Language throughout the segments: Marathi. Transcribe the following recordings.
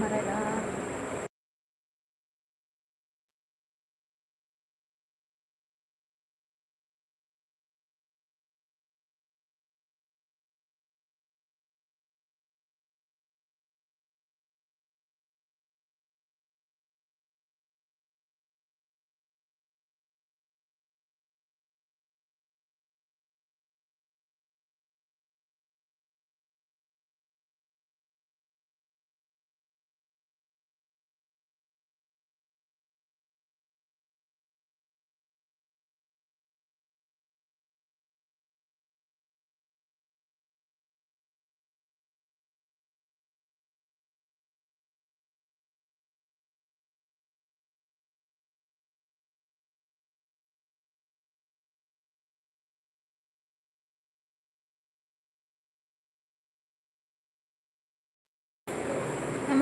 Marala.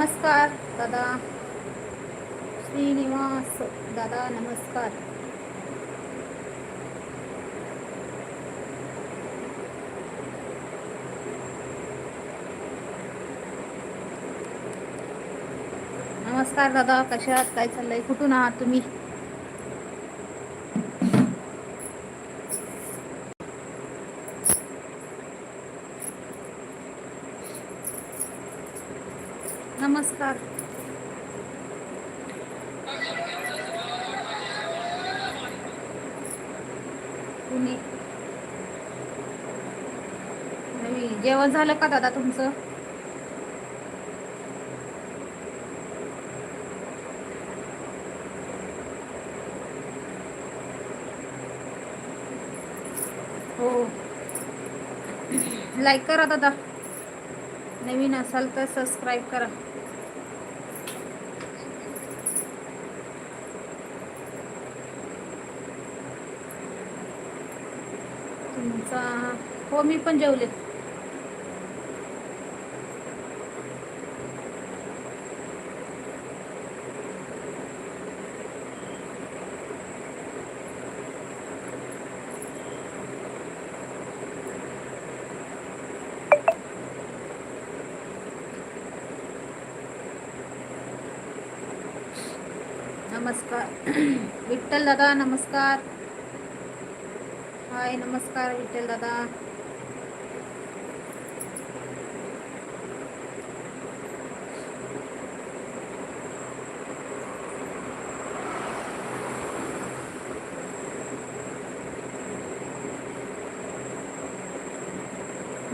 नमस्कार दादा. श्रीनिवास दादा नमस्कार. नमस्कार दादा. कशा आहात? काय चाललंय? कुठून आहात तुम्ही? नमस्कार तुम्ही जेवण झालं का दादा तुमचं? हो. लाईक करा दादा. नवीन असाल तर सबस्क्राईब करा. तुमचा हो मी पण जेवले. नमस्कार. विठ्ठल दादा नमस्कार. हाय नमस्कार विठ्ठल दादा.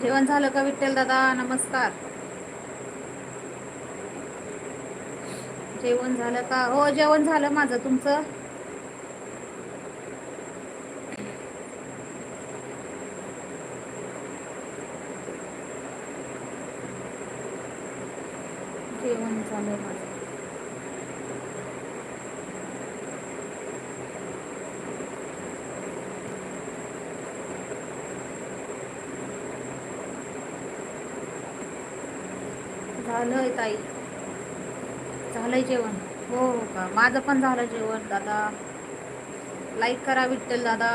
जेवण झालं का विठ्ठल दादा? नमस्कार. जेवण झालं का? हो जेवण झालं माझं. तुमचं? म्हणून चालू आहे माझं झालंय ताई. झालंय जेवण. हो हो का? माझं पण झालं जेवण दादा. लाईक करा विठ्ठल दादा.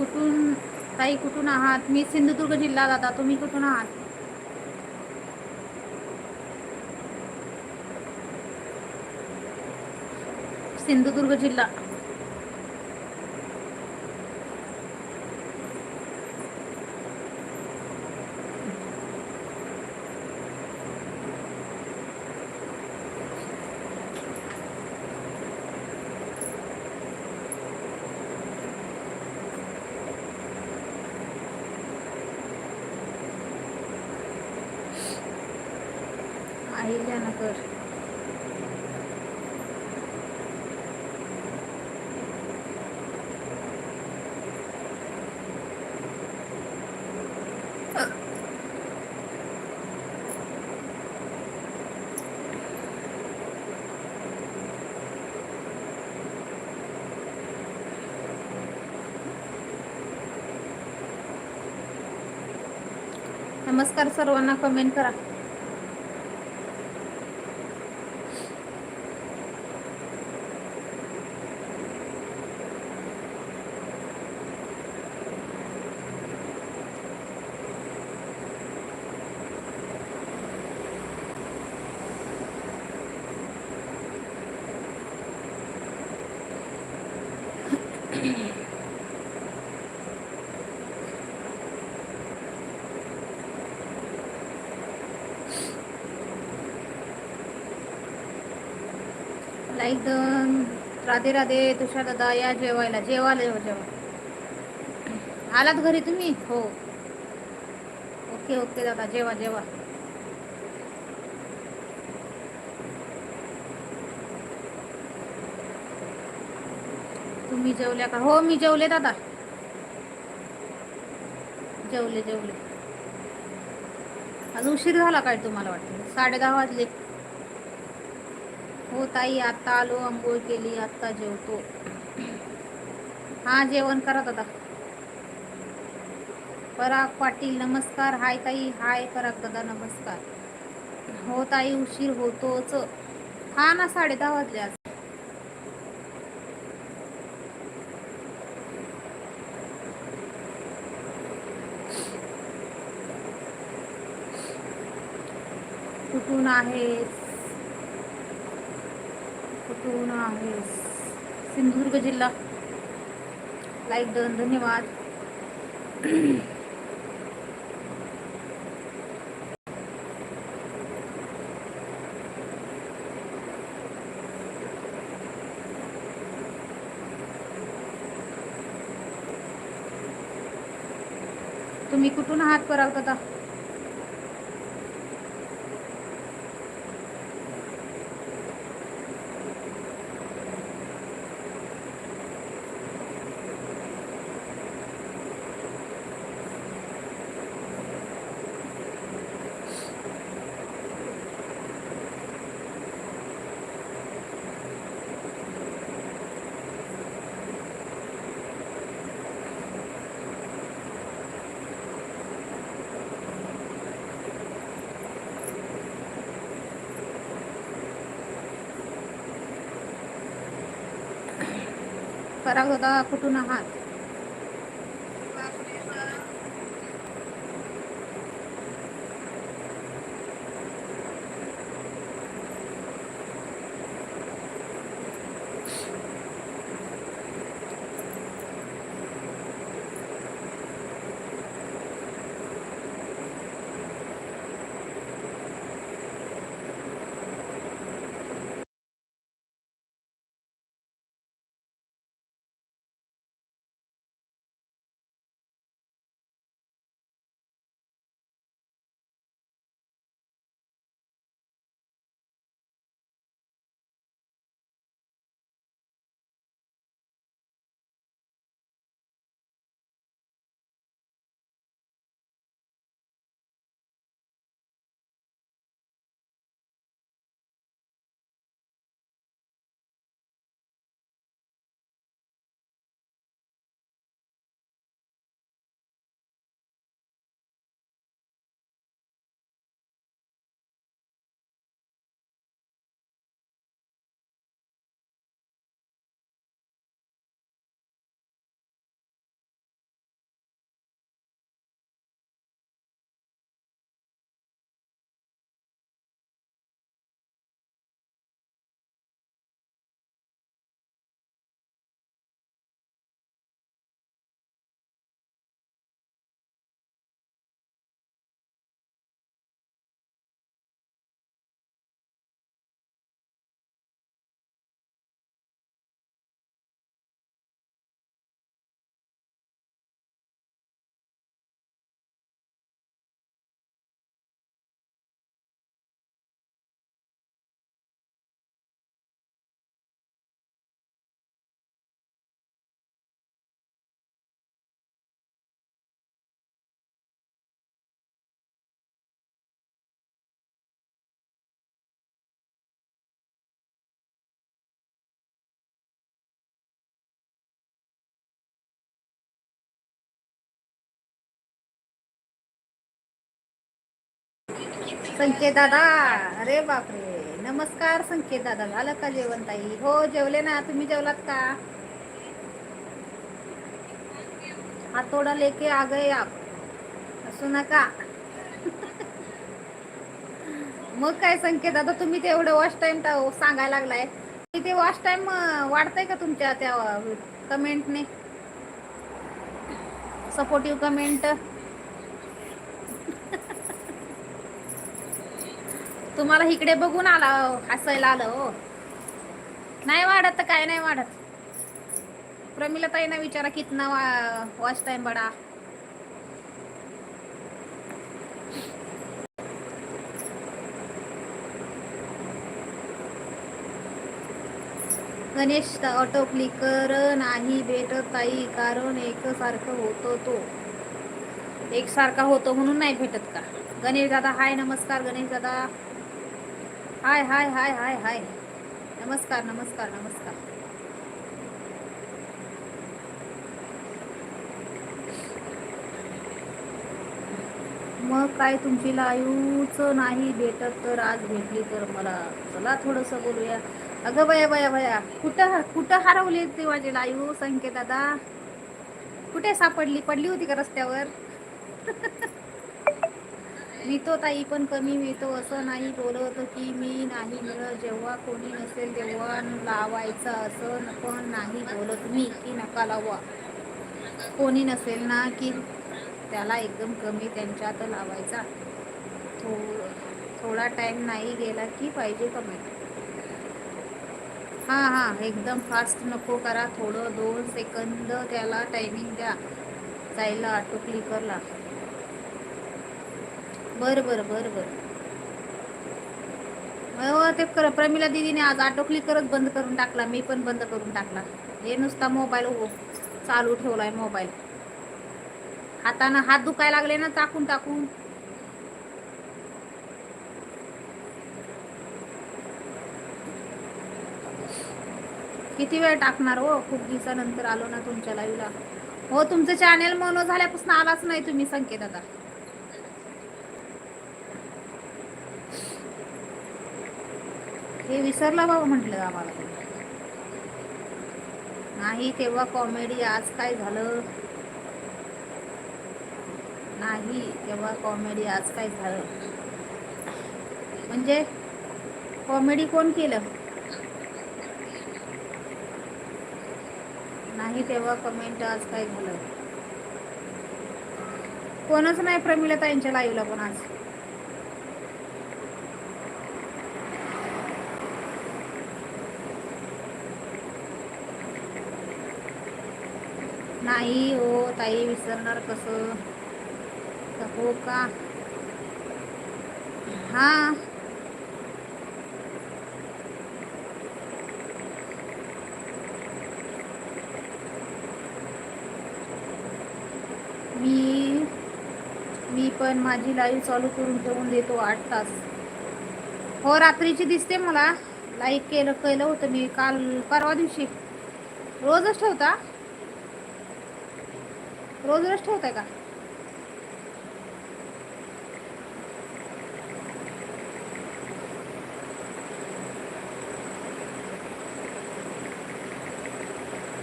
कुठून ताई कुठून आहात? मी सिंधुदुर्ग जिल्हा दादा तुम्ही कुठून आहात? सिंधुदुर्ग जिल्हा. नमस्कार सर्वांना कमेंट करा. लाईक डन राधे राधे तुषार दादा या जेवायला जेवायला जेवा जेवा आलात घरी तुम्ही? हो. ओके ओके दादा जेवा जेवा. तुम्ही जेवल्या का? हो मी जेवले दादा. जेवले जेवले. आज उशीर झाला काय तुम्हाला वाटतं? साडे दहा वाजले. हो ताई आत्ता आलो आंघोळ केली आत्ता जेवतो. हा जेवण करा दादा पराग पाटील नमस्कार. हाय ताई. हाय पराग दादा नमस्कार. हो ताई उशीर होतोच. हा ना साडे दहा वाजले आज. कुठून आहेस पूर्ण आहे. सिंधुदुर्ग जिल्हा. लाईक डन धन्यवाद. तुम्ही कुठून आहात परत आता करा होता कुठून आहात? संकेत दादा अरे बापरे. नमस्कार संकेत दादा झालं का जेवण ताई? हो जेवले ना. तुम्ही जेवलात का? हातोडा लेके आ गए आप. असू नका. मग काय संकेत दादा तुम्ही ते एवढं वॉच टाइम सांगायला लागलाय. ते वॉच टाइम वाढतंय का तुमच्या त्या कमेंटने सपोर्टिव्ह कमेंट तुम्हाला इकडे बघून आला हसायला आलं हो. नाही वाढत तर काय नाही वाढत. प्रमिला ताईना विचारा कितना वॉच टाइम बडा. गणेश ऑटो क्लिकर नाही भेटत ताई कारण एकसारखं होतो तो. एकसारखा होतो म्हणून नाही भेटत का? गणेश दादा हाय नमस्कार. गणेश दादा. हाय हाय हाय हाय हाय. नमस्कार नमस्कार नमस्कार. मग काय तुमची लाईवच नाही भेटत तर आज भेटली तर मला. चला थोडंसं बोलूया. अगं बया बया बया कुठं कुठं हरवली ती माझी लायू संकेत दादा? कुठे सापडली? पडली होती का रस्त्यावर? मिळतो ताई पण कमी मिळतो. असं नाही बोलत की मी नाही मिळत. जेव्हा कोणी नसेल तेव्हा लावायचं असं पण नाही बोलत मी की नका लावा. कोणी नसेल ना की त्याला एकदम कमी त्यांच्यात लावायचा. थो थोडा टाईम नाही गेला की पाहिजे कमेंट हां हां एकदम फास्ट नको करा. थोडं दोन सेकंद त्याला टायमिंग द्या. जायला ऑटो क्लिकरला बरं बरं बरं बरं. हो ते कर प्रमिला दिदीने आज आटोकली करत बंद करून टाकला मी पण बंद करून टाकला. हे नुसता मोबाईल हो चालू ठेवलाय मोबाईल. हातानं हात दुखायला लागले ना टाकून टाकून किती वेळ टाकणार हो? खूप दिवसानंतर आलो ना तुमच्या लाईव्हला हो तुमचं चॅनेल मोनो झाल्यापासून आलाच नाही तुम्ही संकेत आता हे विसरला बाबा म्हटलं आम्हाला. नाही तेव्हा कॉमेडी आज काय झालं? नाही तेव्हा कॉमेडी आज काय झालं? म्हणजे कॉमेडी कोण केलं? नाही तेव्हा कमेंट आज काय झालं? कोणच नाही प्रमिला ताईंच्या लाईव्हला पण आज. नाही हो ताई विसरणार कसं? हो का? हा. मी मी पण माझी लाईव्ह चालू करून ठेवून देतो आठ तास. हो रात्रीची दिसते मला. लाईक केलं केलं होतं मी काल परवा दिवशी. रोजच ठेवता? रोज रोज ठेवताय का?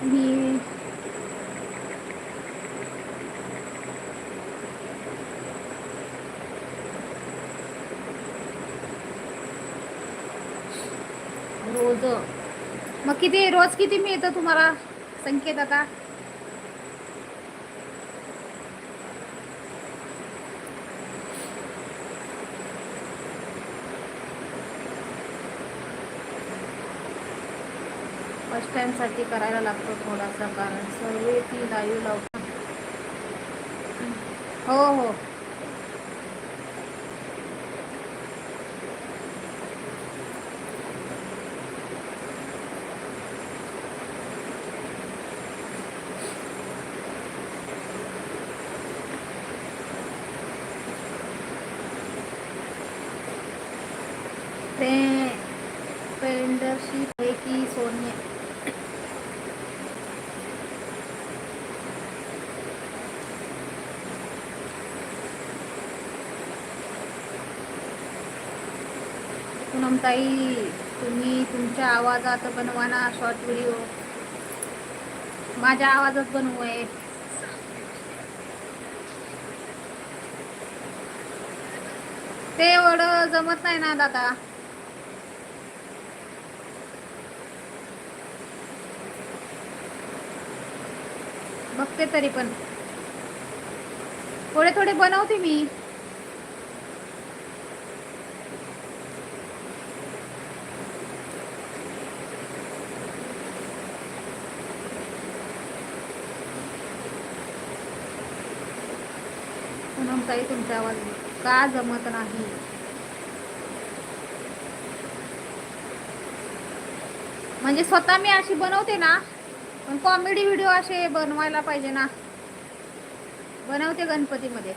मी रोज. मग किती रोज किती मिळतं तुम्हाला संकेत आता? फर्स्ट टाइमसाठी करायला लागतो थोडासा कारण. सर्व ती लाईव्ह लावतो हो हो फ्रे फ्रेंडशिप आहे की सोडणे ताई तुम्ही तुमच्या आवाजात बनवा ना शॉर्ट व्हिडिओ माझ्या आवाजात बनवू आहे ते एवढं जमत नाही ना दादा. बघते तरी पण. थोडे थोडे बनवते मी. तुमचा आवाज का जमत नाही? म्हणजे स्वतः मी अशी बनवते ना पण कॉमेडी व्हिडिओ असे बनवायला पाहिजे ना. बनवते गणपतीमध्ये.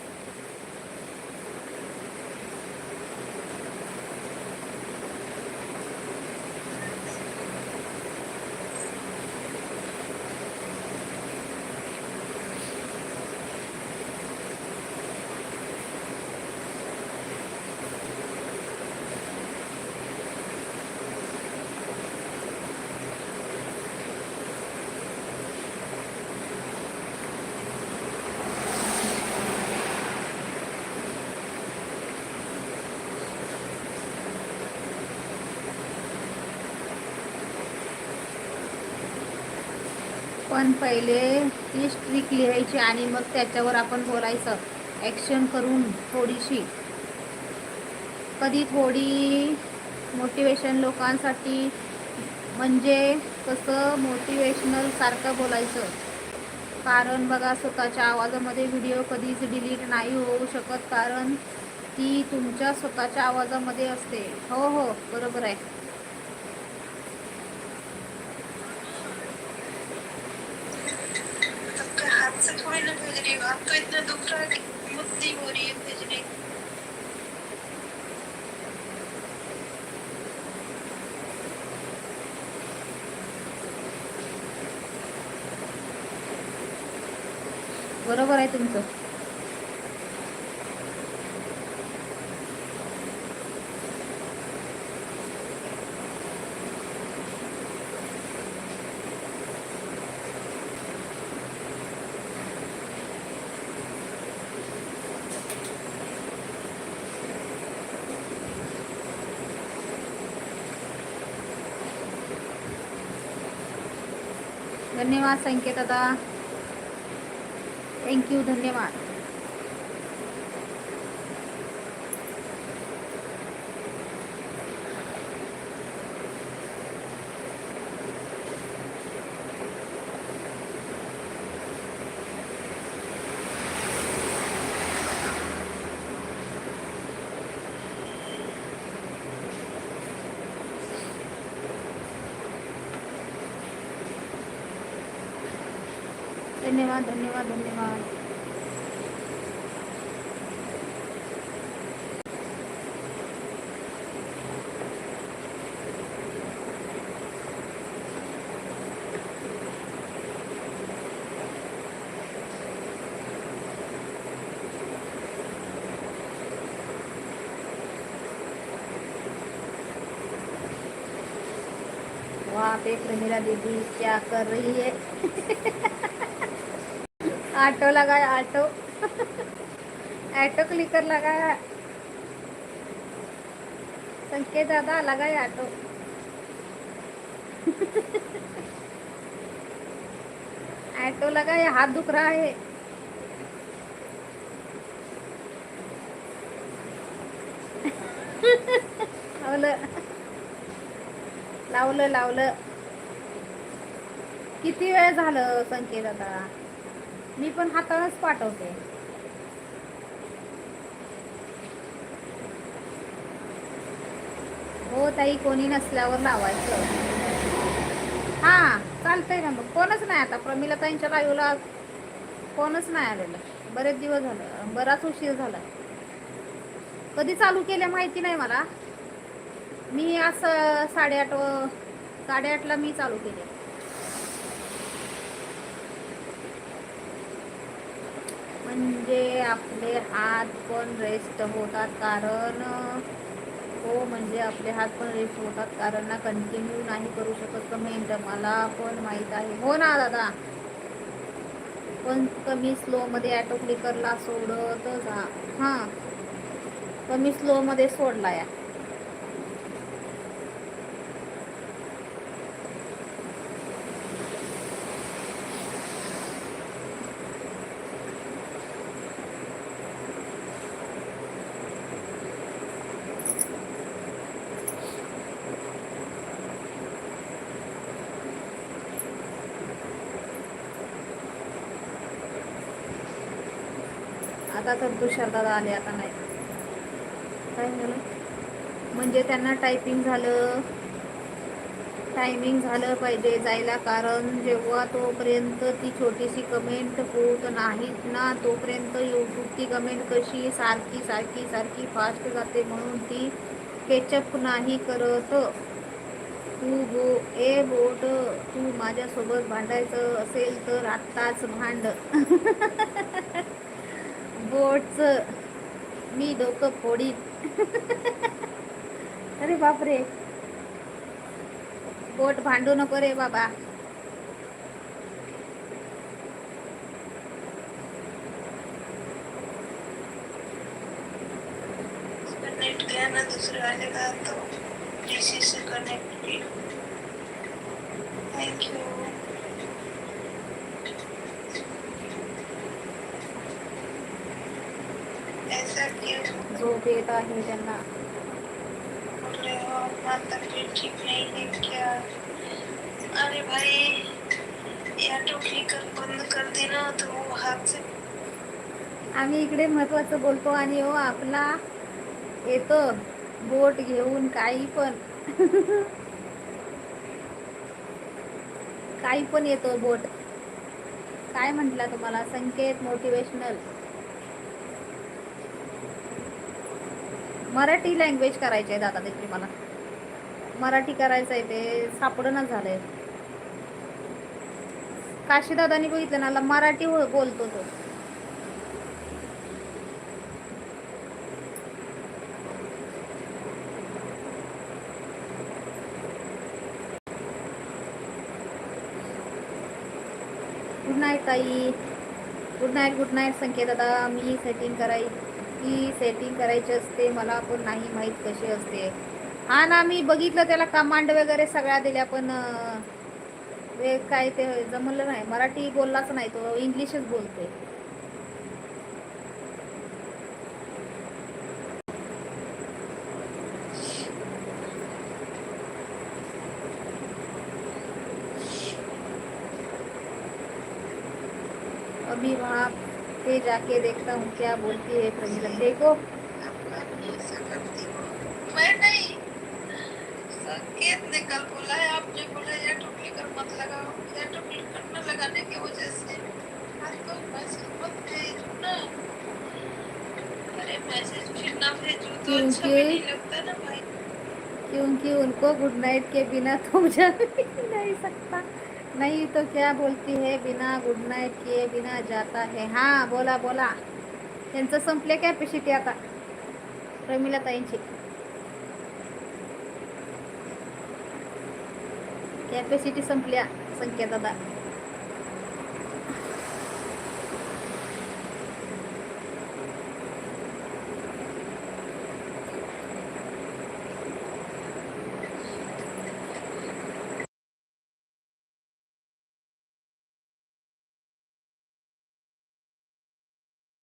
पण पहिले ती स्ट्रिक लिहायची आणि मग त्याच्यावर आपण बोलायचं. ॲक्शन करून थोडीशी. कधी थोडी मोटिवेशन लोकांसाठी म्हणजे कसं मोटिवेशनल सारखं बोलायचं. कारण बघा स्वतःच्या आवाजामध्ये व्हिडिओ कधीच डिलीट नाही होऊ शकत. कारण ती तुमच्या स्वतःच्या आवाजामध्ये असते. हो हो बरोबर आहे सबके हाथ से थोड़ी ना भेज रही हूँ आप तो इतना दुख रहा है कि हिम्मत नहीं हो रही है भेजने की। बरोबर आहे तुमचं धन्यवाद संकेत दादा. थँक्यू धन्यवाद. धन्यवाद धन्यवाद धन्यवाद. वहाँ पे प्रमीला दीदी क्या कर रही है? ऑटो लगाया ऑटो। ऑटो क्लिकर लगाया। संकेत दादा लगाया ऑटो। ऑटो लगाया हाथ दुख रहा है। लावलं। लावलं लावलं। किती वेळ झालं संकेत आता मी पण हातानंच पाठवते. हो ताई कोणी नसल्यावर लावायचं. हा चालतंय ना मग. कोणच नाही आता. प्रमिला ताईंच्या लाईव्हला कोणच नाही आलेलं. बरेच दिवस झालं. बराच उशीर झाला. कधी चालू केल्या माहिती नाही मला. मी असं साडेआठ साडेआठला मी चालू केले. म्हणजे आपले हात पण रेस्ट होतात कारण हो म्हणजे आपले हात पण रेस्ट होतात कारण ना कंटिन्यू नाही करू शकत कमेंट मला पण माहीत आहे. हो ना दादा. पण कमी स्लोमध्ये ॲटो क्लिकरला सोडत जा हां. कमी स्लोमध्ये सोडला या. आता तर तुषार दादा आले आता नाही. काय झालं? म्हणजे त्यांना टायपिंग झालं. टायमिंग झालं पाहिजे जायला कारण जेव्हा तोपर्यंत ती छोटीशी कमेंट होत नाहीत ना तोपर्यंत यूट्यूबची कमेंट कशी सारखी सारखी सारखी फास्ट जाते म्हणून ती केचअप नाही करत. तू बो ए बोट तू माझ्यासोबत भांडायचं असेल तर आत्ताच भांड. बोटचं मी डोकं फोडीन. अरे बापरे. बोट भांडू नको रे बाबा. दुसरं गया दूसरे वाले का? तो डीसी से कनेक्ट थैंक यू ऐसा क्यों झोप येत आहे त्यांना. रहे हो अरे भाई बंद तो से. आम्ही इकडे महत्वाचं बोलतो आणि हो आपला येतो. बोट घेऊन काही पण. काही पण येतो बोट. काय म्हटला तुम्हाला? संकेत मोटिवेशनल मराठी लँग्वेज करायची आहे दादा त्याची मला. मराठी करायचं आहे ते सापडणं झालंय. काशीदादांनी बघितलं ना मराठी हो- बोलतो तो. गुड नाईट ताई. Good night good night Sanket दादा मी सेटिंग कराय ती सेटिंग करायची असते मला पण नाही माहीत कशी असते. हा ना मी बघितलं त्याला कमांड वगैरे सगळ्या दिल्या पण काय ते जमलं नाही. मराठी बोललाच नाही तो इंग्लिशच बोलतोय. पे जाके देखता हूँ क्या बोलती है प्रमिला देखो मैं नहीं। संकेत ने कल बोला है आपने बोला या टोपली कर मत लगाओ। या न लगाने की वजह से आज कोई मैसेज मत भेजो ना। अरे मैसेज फिर ना भेजो तो अच्छा भी क्योंकि- नहीं लगता ना भाई। क्योंकि उनको गुड नाइट के बिना तुम जा नहीं सकता। नहीं तो क्या बोलती है? बिना गुड नाईट किए बिना जाता है। हां बोला बोला। त्यांचं संपले कॅपॅसिटी आता? प्रमिला ताईंची. कॅपॅसिटी संपल्या? संकेत दादा.